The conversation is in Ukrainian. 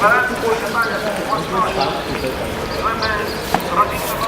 Зараз буде далі, можна, ми робіть